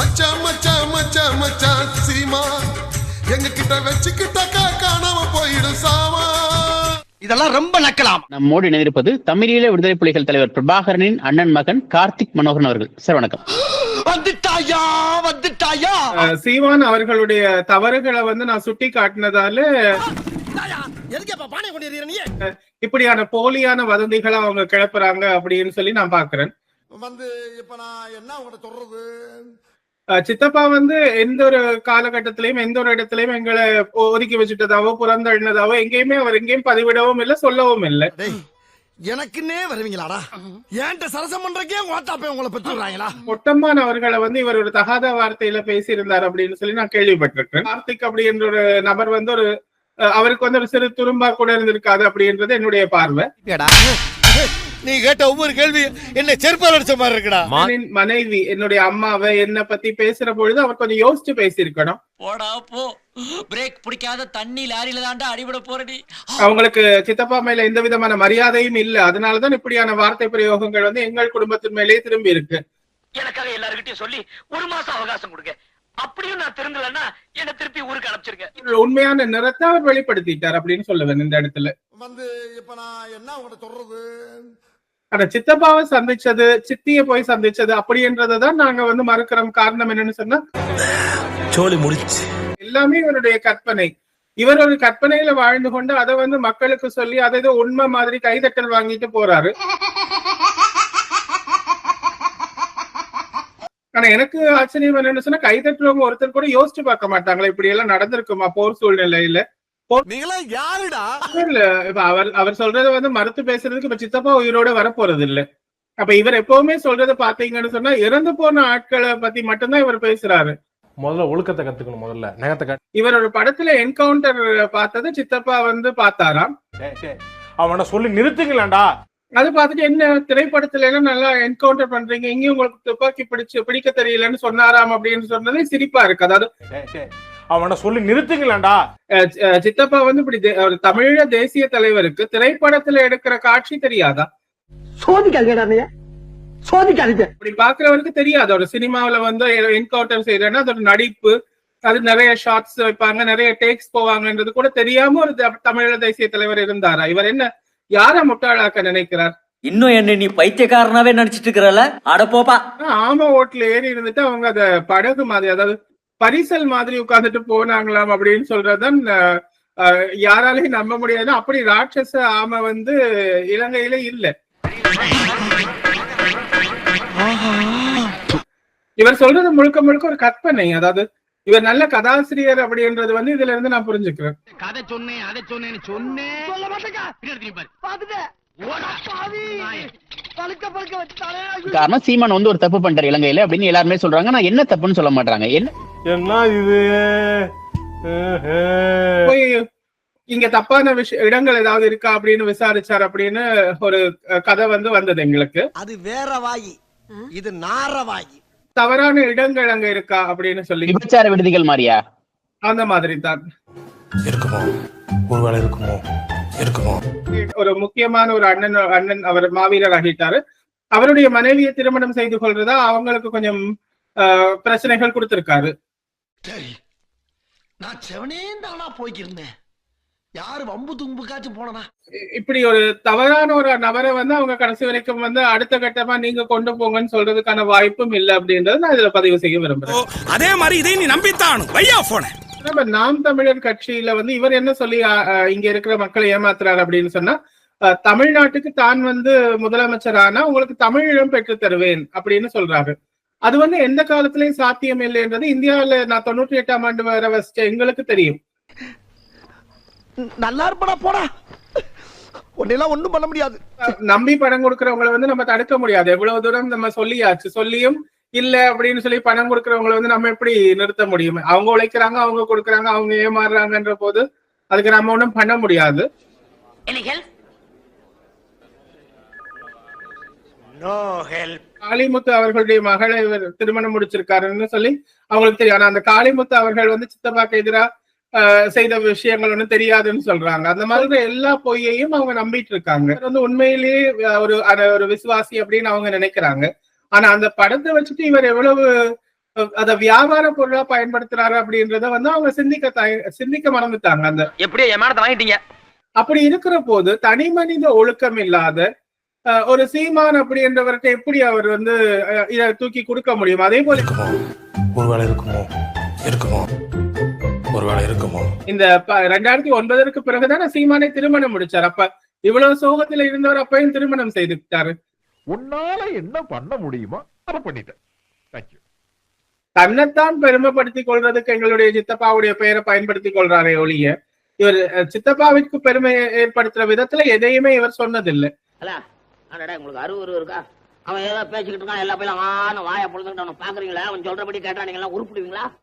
மச்சான் மச்சான் மச்சான் மச்சான் சீமா எங்க கிட்ட வச்சுக்கிட்டாக்கா காணாம போயிடும் சாமா. இதெல்லாம் ரொம்ப நக்கலாம்? நம்மோடு இணைந்திருப்பது தமிழீழ விடுதலை புலிகள் தலைவர் பிரபாகரனின் அண்ணன் மகன் கார்த்திக் மனோகரன் அவர்கள். சார் வணக்கம். வந்துட்டாயா? வந்துட்டாயா? சீமான் அவர்களுடைய தவறுகளை வந்து நான் சுட்டி காட்டினதால எதுக்கு அப்ப பானை கொண்டு நீ இப்படியான போலியான வதந்திகளை அவங்க கிளப்புறாங்க அப்படின்னு சொல்லி நான் பாக்குறேன் வந்து இப்ப நான் என்ன உங்கள்ட்ட சொல்றது? சித்தப்பா வந்து எந்த ஒரு காலகட்டத்திலயும் எந்த ஒரு இடத்துலயும் எங்களை ஒதுக்கி வச்சுட்டதாவோ புறந்தள்ளினதாவோ எங்கேயுமே அவர் எங்கேயும் பதிவிடவும் இல்லை சொல்லவும் இல்லை. எனக்குன்னே வருவீங்களாடா? ஏன்ட்ட சரசம் பண்றக்கே ஓட்டாப்பே உங்களை பெற்றுறாங்களா மொட்டம்மான் அவர்களை வந்து இவர் ஒரு தகாத வார்த்தையில பேசியிருந்தார் அப்படின்னு சொல்லி நான் கேள்விப்பட்டிருக்கேன். கார்த்திக் அப்படின்ற ஒரு நபர் வந்து ஒரு அஹ் அவருக்கு வந்து ஒரு சிறு துரும்பா கூட இருந்திருக்காது அப்படின்றது என்னுடைய பார்வை. நீ கேட்ட ஒவ்வொரு கேள்வி என்ன செருப்பால் அடிச்ச மாதிரி இருக்குடா. மனைவி என்னுடைய அம்மாவை என்ன பத்தி பேசுற பொழுது அவர் கொஞ்சம் யோசிச்சு பேசியிருக்கணும். போடா போ. பிரேக் பிடிக்காத தண்ணி லாரியில தாண்டா அடிபட போறடி. அவங்களுக்கு சித்தப்பா மேல எந்த விதமான மரியாதையும் இல்ல. அதனாலதான் இப்படியான வார்த்தை பிரயோகங்கள் வந்து எங்கள் குடும்பத்தின் மேலேயே திரும்பி இருக்கு. எனக்காக எல்லாருக்கிட்டையும் சொல்லி ஒரு மாசம் அவகாசம் கொடுங்க. அப்படியும் நான் திருந்தலன்னா என்ன திருப்பி ஊருக்கு அனுப்பிச்சிருங்க. உண்மையான நிறத்தை அவர் வெளிப்படுத்திட்டார் அப்படின்னு சொல்லுவேன் இந்த இடத்துல. வந்து இப்ப நான் என்ன உங்கள்ட்ட சொல்றது? ஆனா சித்தப்பாவை சந்திச்சது சித்திய போய் சந்திச்சது அப்படின்றதான் நாங்க வந்து மறுக்கிறோம். காரணம் என்னன்னு சொன்னா சோலி முடிச்சு. எல்லாமே இவருடைய கற்பனை. இவர் ஒரு கற்பனையில வாழ்ந்து கொண்டு அதை வந்து மக்களுக்கு சொல்லி அதை ஏதோ உண்மை மாதிரி கைதட்டல் வாங்கிட்டு போறாரு. ஆனா எனக்கு ஆச்சரியம் என்னன்னு சொன்னா கைதட்டுறவங்க ஒருத்தர் கூட யோசிச்சு பார்க்க மாட்டாங்களா? இப்படி எல்லாம் நடந்திருக்குமா? போர் சூழ்நிலையில. யாருடா? இல்ல இப்ப அவர் அவர் சொல்றத வந்து மறுத்து பேசுறதுக்கு இப்ப சித்தப்பா உயிரோட வரப்போறது இல்ல அப்ப இவர் எப்பவுமே சொல்றத பாத்தீங்கன்னு சொன்னா இறந்து போன ஆட்களை பத்தி மட்டும்தான் இவர் பேசுறாரு. முதல்ல ஒழுக்கத்தை கத்துக்கணும் முதல்ல. நகத்தை இவர் ஒரு படத்துல என்கவுண்டர் பார்த்தது சித்தப்பா வந்து பார்த்தாராம். அவனை சொல்லி நிறுத்துங்களேன்டா. அது பார்த்துட்டு என்ன திரைப்படத்துல எல்லாம் நல்லா என்கவுண்டர் பண்றீங்க? இங்கேயும் உங்களுக்கு துப்பாக்கி பிடிச்சு பிடிக்க தெரியலன்னு சொன்னாராம் அப்படின்னு சொன்னதே சிரிப்பா இருக்கு. அதாவது. அவனை சொல்லி அஹ், சித்தப்பா வந்து இப்படி ஒரு தமிழீழ தேசிய தலைவருக்கு திரைப்படத்துல எடுக்கிற காட்சி தெரியாதா? சோதிக்காதீங்க சோதிக்காதீங்க. இப்படி பாக்குறவருக்கு தெரியாது. ஒரு சினிமாவுல வந்து என்கவுண்டர் செய்யறேன்னா அதோட நடிப்பு. அது நிறைய ஷார்ட்ஸ் வைப்பாங்க நிறைய டேக்ஸ் போவாங்கன்றது கூட தெரியாம ஒரு த- தமிழீழ தேசிய தலைவர் இருந்தாரா? இவர் என்ன யார முட்டாளாக்க நினைக்கிறார்? இன்னும் என்ன நீ பைத்தியக்காரனாவே நடிச்சிட்டு இருக்கிறல அட போப்பா. ஆமா ஓட்டுல ஏறி இருந்துட்டு அவங்க அத படகு மாதிரி அதாவது பரிசல் மாதிரி உட்கார்ந்துட்டு போனாங்களாம் அப்படின்னு சொல்றதுதான் யாராலையும் நம்ப முடியாது. அப்படி ராட்சச ஆமை வந்து இலங்கையில இல்ல. இவர் சொல்றது முழுக்க முழுக்க ஒரு கற்பனை. அதாவது இவர் நல்ல கதாசிரியர் அப்படின்றது வந்து இதுல இருந்து நான் புரிஞ்சுக்கிறேன். கதை சொன்னேன் அதை சொன்னேன்னு சொன்னேன் சொல்ல காரணம் சீமான் வந்து ஒரு தப்பு பண்ணிட்டார் இலங்கையில அப்படின்னு எல்லாருமே சொல்றாங்க. நான் என்ன தப்புன்னு சொல்ல மாட்டாங்க என்ன? என்ன இது? இங்க தப்பான விஷய இடங்கள் ஏதாவது இருக்கா அப்படின்னு விசாரிச்சார் அப்படின்னு ஒரு கதை வந்து வந்தது எங்களுக்கு. அது வேற வாயி. இது நார வாயி. தவறான இடங்கள் அங்க இருக்கா அப்படின்னு சொல்லி. விபச்சார விடுதிகள் மாதிரியா? அந்த மாதிரி தான் இருக்குமோ? ஒருவேளை இருக்குமோ? இருக்குமோ? ஒரு முக்கியமான ஒரு அண்ணன் அண்ணன் அவர் மாவீரர் ஆகிட்டாரு. அவருடைய மனைவியை திருமணம் செய்து கொள்றதா அவங்களுக்கு கொஞ்சம் பிரச்சனைகள் கொடுத்திருக்காரு. சரி நான் செவனே தானா போய்க்கிருந்தேன். யாரு வம்பு தும்புக்காச்சும் போனனா? இப்படி ஒரு தவறான ஒரு நபரை வந்து அவங்க கடைசி வரைக்கும் வந்து அடுத்த கட்டமா நீங்க கொண்டு போங்கன்னு சொல்றதுக்கான வாய்ப்பும் இல்லை அப்படின்றத நான் இதுல பதிவு செய்ய விரும்புறேன். அதே மாதிரி இதை நீ நம்பித்தான். வையா போன நம்ம நாம் தமிழர் கட்சியில வந்து இவர் என்ன சொல்லி இங்க இருக்கிற மக்களை ஏமாத்துறாரு அப்படின்னு சொன்னா தமிழ்நாட்டுக்கு தான் வந்து முதலமைச்சரானா உங்களுக்கு தமிழீழம் பெற்று தருவேன் அப்படின்னு சொல்றாரு. அது வந்து எந்த காலத்திலயும் சாத்தியம் இல்லைன்றது இந்தியாவில நான் தொண்ணூற்றி எட்டாம் ஆண்டு வர வசிச்ச எங்களுக்கு தெரியும். நல்லா இருப்படா போடா. உன்னெல்லாம் ஒண்ணும் பண்ண முடியாது. நம்பி பணம் கொடுக்கறவங்களை வந்து நம்ம தடுக்க முடியாது. எவ்வளவு தூரம் நம்ம சொல்லியாச்சு சொல்லியும் இல்ல அப்படின்னு சொல்லி பணம் கொடுக்கறவங்களை வந்து நம்ம எப்படி நிறுத்த முடியும்? அவங்க உழைக்கிறாங்க அவங்க கொடுக்கறாங்க அவங்க ஏமாறுறாங்கன்ற போது அதுக்கு நம்ம ஒண்ணும் பண்ண முடியாது. காளிமுத்து அவர்களுடைய மகளை இவர் திருமணம் முடிச்சிருக்காருன்னு சொல்லி அவங்களுக்கு தெரியும். ஆனா அந்த காளிமுத்து அவர்கள் வந்து சித்தப்பாக்கு எதிரா ஆஹ், செய்த விஷயங்கள் ஒன்றும் தெரியாதுன்னு சொல்றாங்க. அந்த மாதிரி எல்லா பொய்யையும் அவங்க நம்பிட்டு இருக்காங்க வந்து உண்மையிலேயே ஒரு அத- ஒரு விசுவாசி அப்படின்னு அவங்க நினைக்கிறாங்க. ஆனா அந்த படத்தை வச்சுட்டு இவர் எவ்வளவு அத வியாபார பொருளா பயன்படுத்துறாரு அப்படின்றத வந்து அவங்க சிந்திக்க தய- சிந்திக்க மறந்துட்டாங்க. அந்த எப்படியோ என் மானத்தை வாங்கிட்டீங்க. அப்படி இருக்கிற போது தனி மனித ஒழுக்கம் இல்லாத ஒரு சீமான் அப்படின்றவர்கிட்ட எப்படி அவர் வந்து இத தூக்கி கொடுக்க முடியும்? அதே போல இருக்குமோ? ஒருவேளை இருக்குமோ? இருக்குமோ? ஒருவேளை இருக்குமோ? இந்த ரெண்டாயிரத்தி ஒன்பதற்கு பிறகுதான் சீமானை திருமணம் முடிச்சார். அப்ப இவ்வளவு சோகத்துல இருந்தவர் அப்பயும் திருமணம் செய்துட்டாரு உன்னால என்ன பண்ண முடியுமோ அதை பண்ணிட்டேன். தேங்க்யூ தன்னைத்தான் பெருமைப்படுத்திக் கொள்றதுக்கு எங்களுடைய சித்தப்பாவுடைய பெயரை பயன்படுத்திக் கொள்றாரே ஒழிய இவர் சித்தப்பாவிற்கு பெருமை ஏற்படுத்துற விதத்துல எதையுமே இவர் சொன்னதில்லை. உங்களுக்கு அருவரு இருக்கா? அவன் ஏதோ பேசிக்கிட்டு இருக்கான் எல்லா பையிலும் ஆன வாயை பொழுதுகிட்டு அவனை பாக்குறீங்களா அவன் சொல்றபடி கேட்டா நீங்க எல்லாம் உருப்பிடுவீங்களா?